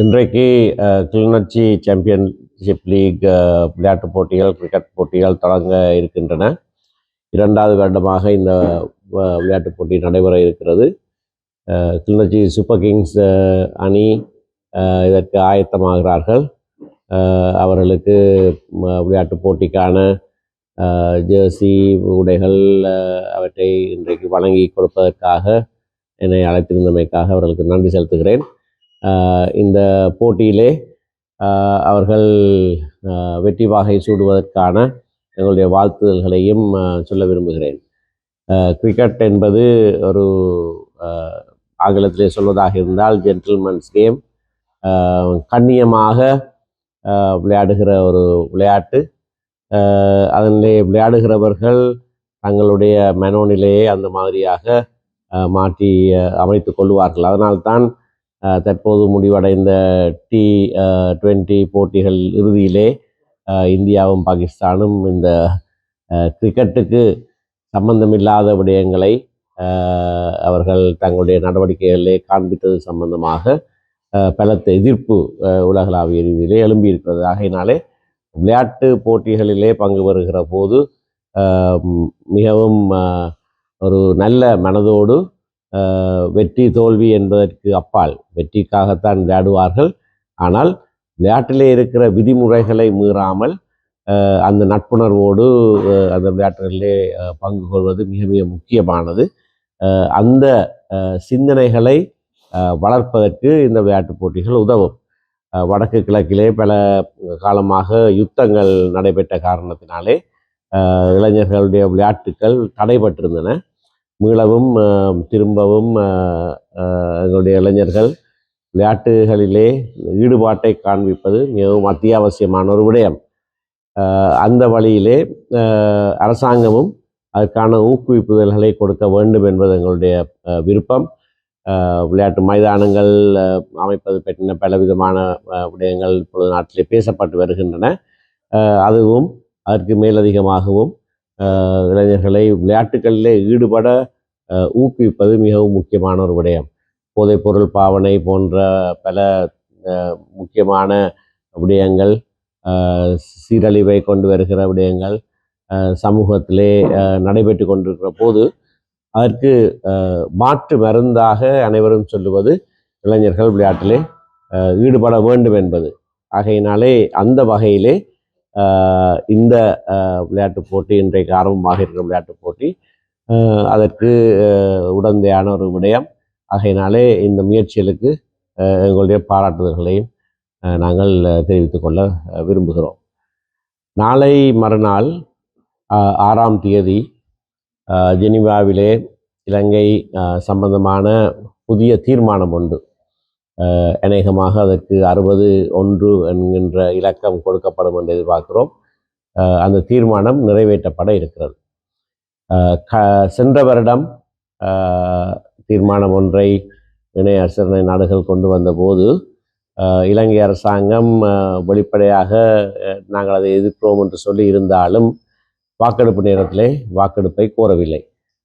இன்றைக்கு Kilinochchi championship league விளையாட்டுப் போட்டிகள் கிரிக்கெட் போட்டிகள் தொடங்க இருக்கின்றன. இரண்டாவது வருடமாக இந்த விளையாட்டுப் போட்டி நடைபெற இருக்கிறது. கிளிநொச்சி சூப்பர் கிங்ஸ் அணி இதற்கு ஆயத்தமாகிறார்கள். அவர்களுக்கு விளையாட்டுப் போட்டிக்கான ஜேர்சி ஜெர்சி உடைகள் அவற்றை இன்றைக்கு வழங்கி கொடுப்பதற்காக என்னை அழைத்திருந்தமைக்காக அவர்களுக்கு நன்றி செலுத்துகிறேன். இந்த போட்டியிலே அவர்கள் வெற்றி வாகை சூடுவதற்கான எங்களுடைய வாழ்த்துதல்களையும் சொல்ல விரும்புகிறேன். கிரிக்கெட் என்பது ஒரு ஆங்கிலத்திலே சொல்வதாக இருந்தால் ஜென்டில்மன்ஸ் கேம் கண்ணியமாக விளையாடுகிற ஒரு விளையாட்டு. அதனிலே விளையாடுகிறவர்கள் தங்களுடைய மனோநிலையை அந்த மாதிரியாக மாற்றி அமைத்து கொள்வார்கள். அதனால்தான் தற்போது முடிவடைந்த டி டுவெண்ட்டி போட்டிகள் இறுதியிலே இந்தியாவும் பாகிஸ்தானும் இந்த கிரிக்கெட்டுக்கு சம்பந்தமில்லாத விடயங்களை அவர்கள் தங்களுடைய நடவடிக்கைகளிலே காண்பித்தது சம்பந்தமாக பலத்த எதிர்ப்பு உலகளாவிய ரீதியிலே எழும்பியிருக்கிறது. ஆகையினாலே விளையாட்டு போட்டிகளிலே பங்கு பெறுகிற போது மிகவும் ஒரு நல்ல மனதோடு வெற்றி தோல்வி என்பதற்கு அப்பால். வெற்றிக்காகத்தான் விளையாடுவார்கள். ஆனால் விளையாட்டிலே இருக்கிற விதிமுறைகளை மீறாமல் அந்த நட்புணர்வோடு அந்த விளையாட்டுகளிலே பங்கு கொள்வது மிக மிக முக்கியமானது. அந்த சிந்தனைகளை வளர்ப்பதற்கு இந்த விளையாட்டுப் போட்டிகள் உதவும். வடக்கு கிழக்கிலே பல காலமாக யுத்தங்கள் நடைபெற்ற காரணத்தினாலே இளைஞர்களுடைய விளையாட்டுக்கள் தடைபட்டிருந்தன. மீளவும் திரும்பவும் எங்களுடைய இளைஞர்கள் விளையாட்டுகளிலே ஈடுபாட்டை காண்பிப்பது மிகவும் அத்தியாவசியமான ஒரு விடயம். அந்த வழியிலே அரசாங்கமும் அதற்கான ஊக்குவிப்புதல்களை கொடுக்க வேண்டும் என்பது எங்களுடைய விருப்பம். விளையாட்டு மைதானங்கள் அமைப்பது பற்றின பலவிதமான விடயங்கள் இப்பொழுது நாட்டிலே பேசப்பட்டு வருகின்றன. அதுவும் அதற்கு மேலதிகமாகவும் இளைஞர்களை விளையாட்டுகளிலே ஈடுபட ஊக்குவிப்பது மிகவும் முக்கியமான ஒரு விடயம். போதைப்பொருள் பாவனை போன்ற பல முக்கியமான விடயங்கள் சீரழிவை கொண்டு வருகிற விடயங்கள் சமூகத்திலே நடைபெற்று கொண்டிருக்கிற போது அதற்கு மாற்று மருந்தாக அனைவரும் சொல்லுவது இளைஞர்கள் விளையாட்டிலே ஈடுபட வேண்டும் என்பது. ஆகையினாலே அந்த வகையிலே இந்த விளையாட்டுப் போட்டி இன்றைக்கு ஆரம்பமாக இருக்கிற விளையாட்டுப் போட்டி. அதற்கு உடந்தையான ஒரு விடயம். ஆகையினாலே இந்த முயற்சிகளுக்கு எங்களுடைய பாராட்டுதல்களையும் நாங்கள் தெரிவித்துக்கொள்ள தெரிவித்துக் கொள்ள விரும்புகிறோம். நாளை மறுநாள் ஆறாம் தேதி ஜெனிவாவிலே இலங்கை சம்பந்தமான புதிய தீர்மானம் உண்டு அநேகமாக அதற்கு அறுபது ஒன்று என்கின்ற இலக்கம் கொடுக்கப்படும் என்று எதிர்பார்க்கிறோம். அந்த தீர்மானம் நிறைவேற்றப்பட இருக்கிறது. க சென்ற வருடம் தீர்மானம் ஒன்றை இணைய அரசனை நாடுகள் கொண்டு வந்தபோது இலங்கை அரசாங்கம் வெளிப்படையாக நாங்கள் அதை எதிர்க்கிறோம் என்று சொல்லி இருந்தாலும் வாக்கெடுப்பு நேரத்திலே வாக்கெடுப்பை கோரவில்லை.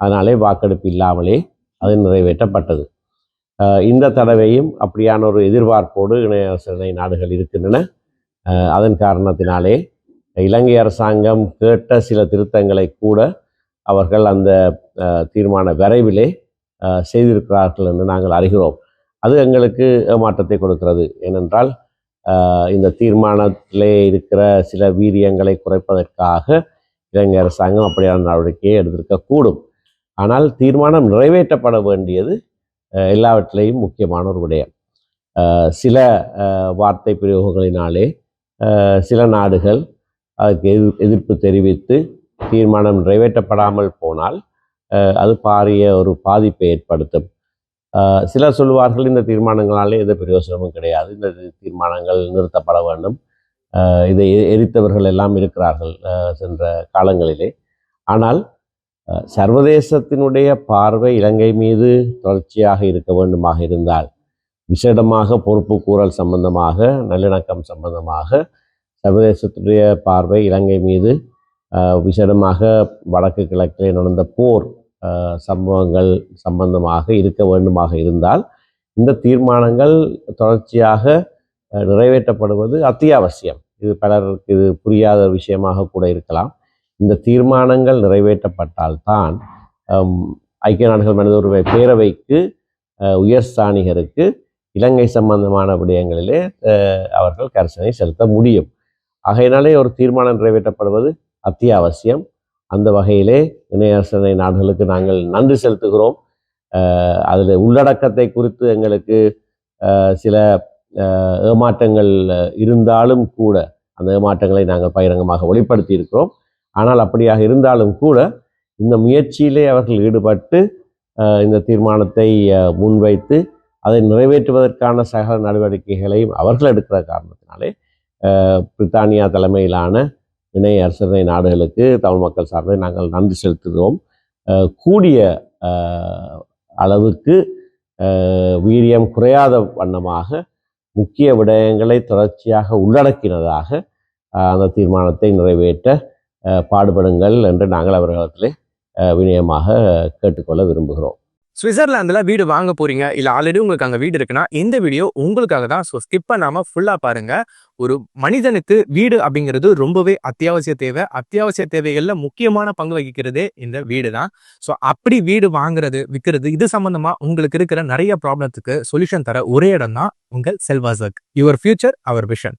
அதனாலே வாக்கெடுப்பு இல்லாமலே அது நிறைவேற்றப்பட்டது. இந்த தடவையும் அப்படியான ஒரு எதிர்பார்ப்போடு இணைய அரசனை நாடுகள் இருக்கின்றன. அதன் காரணத்தினாலே இலங்கை அரசாங்கம் கேட்ட சில திருத்தங்களை கூட அவர்கள் அந்த தீர்மான விரைவிலே செய்திருக்கிறார்கள் என்று நாங்கள் அறிகிறோம். அது எங்களுக்கு ஏமாற்றத்தை கொடுக்கிறது. ஏனென்றால் இந்த தீர்மானத்திலே இருக்கிற சில வீரியங்களை குறைப்பதற்காக இலங்கை அரசாங்கம் அப்படியான நடவடிக்கையை எடுத்திருக்கக்கூடும். ஆனால் தீர்மானம் நிறைவேற்றப்பட வேண்டியது எல்லாவற்றிலையும் முக்கியமான ஒரு விடயம். சில வார்த்தை பிரயோகங்களினாலே சில நாடுகள் அதுக்கு எதிர் எதிர்ப்பு தெரிவித்து தீர்மானம் நிறைவேற்றப்படாமல் போனால் அது பாரிய ஒரு பாதிப்பை ஏற்படுத்தும். சில சிலர் சொல்லுவார்கள் இந்த தீர்மானங்களாலே எந்த பிரயோசனமும் கிடையாது இந்த தீர்மானங்கள் நிறுத்தப்பட வேண்டும். இதை எரித்தவர்கள் எல்லாம் இருக்கிறார்கள் சென்ற காலங்களிலே. ஆனால் சர்வதேசத்தினுடைய பார்வை இலங்கை மீது தொடர்ச்சியாக இருக்க வேண்டுமாக இருந்தால் விசேடமாக பொறுப்பு கூறல் சம்பந்தமாக நல்லிணக்கம் சம்பந்தமாக சர்வதேசத்துடைய பார்வை இலங்கை மீது விசேடமாக வடக்கு கிழக்கிலே நடந்த போர் சம்பவங்கள் சம்பந்தமாக இருக்க வேண்டுமாக இருந்தால் இந்த தீர்மானங்கள் தொடர்ச்சியாக நிறைவேற்றப்படுவது அத்தியாவசியம். இது பலருக்கு இது புரியாத விஷயமாக கூட இருக்கலாம். இந்த தீர்மானங்கள் நிறைவேற்றப்பட்டால்தான் ஐக்கிய நாடுகள் மனித உரிமை பேரவைக்கு உயர் ஸ்தானிகருக்கு இலங்கை சம்பந்தமான விடயங்களிலே அவர்கள் கரிசனை செலுத்த முடியும். ஆகையினாலே ஒரு தீர்மானம் நிறைவேற்றப்படுவது அத்தியாவசியம். அந்த வகையிலே இணையரசனை நாடுகளுக்கு நாங்கள் நன்றி செலுத்துகிறோம். அதில் உள்ளடக்கத்தை குறித்து எங்களுக்கு சில ஏமாற்றங்கள் இருந்தாலும் கூட அந்த ஏமாற்றங்களை நாங்கள் பகிரங்கமாக வெளிப்படுத்தி இருக்கிறோம் ஆனால் அப்படியாக இருந்தாலும் கூட இந்த முயற்சியிலே அவர்கள் ஈடுபட்டு இந்த தீர்மானத்தை முன்வைத்து அதை நிறைவேற்றுவதற்கான சகல நடவடிக்கைகளையும் அவர்கள் எடுக்கிற காரணத்தினாலே பிரித்தானியா தலைமையிலான இணை அரசனை நாடுகளுக்கு தமிழ் மக்கள் சார்பில் நாங்கள் நன்றி செலுத்துகிறோம். கூடிய அளவுக்கு வீரியம் குறையாத வண்ணமாக முக்கிய விடயங்களை தொடர்ச்சியாக உள்ளடக்கினதாக அந்த தீர்மானத்தை நிறைவேற்ற பாடுபடுங்கள் என்று நாங்கள் அவர்களிடத்திலே வினயமாக கேட்டுக்கொள்ள விரும்புகிறோம். சுவிட்சர்லாந்தில் வீடு வாங்க போறீங்க இல்லை ஆல்ரெடி உங்களுக்கு அங்கே வீடு இருக்குன்னா இந்த வீடியோ உங்களுக்காக தான். ஸோ ஸ்கிப் பண்ணாமல் ஃபுல்லாக பாருங்க. ஒரு மனிதனுக்கு வீடு அப்படிங்கிறது ரொம்பவே அத்தியாவசிய தேவை. அத்தியாவசிய தேவைகளில் முக்கியமான பங்கு வகிக்கிறதே இந்த வீடு தான். ஸோ அப்படி வீடு வாங்குறது விற்கிறது இது சம்மந்தமாக உங்களுக்கு இருக்கிற நிறைய ப்ராப்ளத்துக்கு சொல்யூஷன் தர ஒரே இடம் தான் உங்கள் செல்வாசக். Your future our vision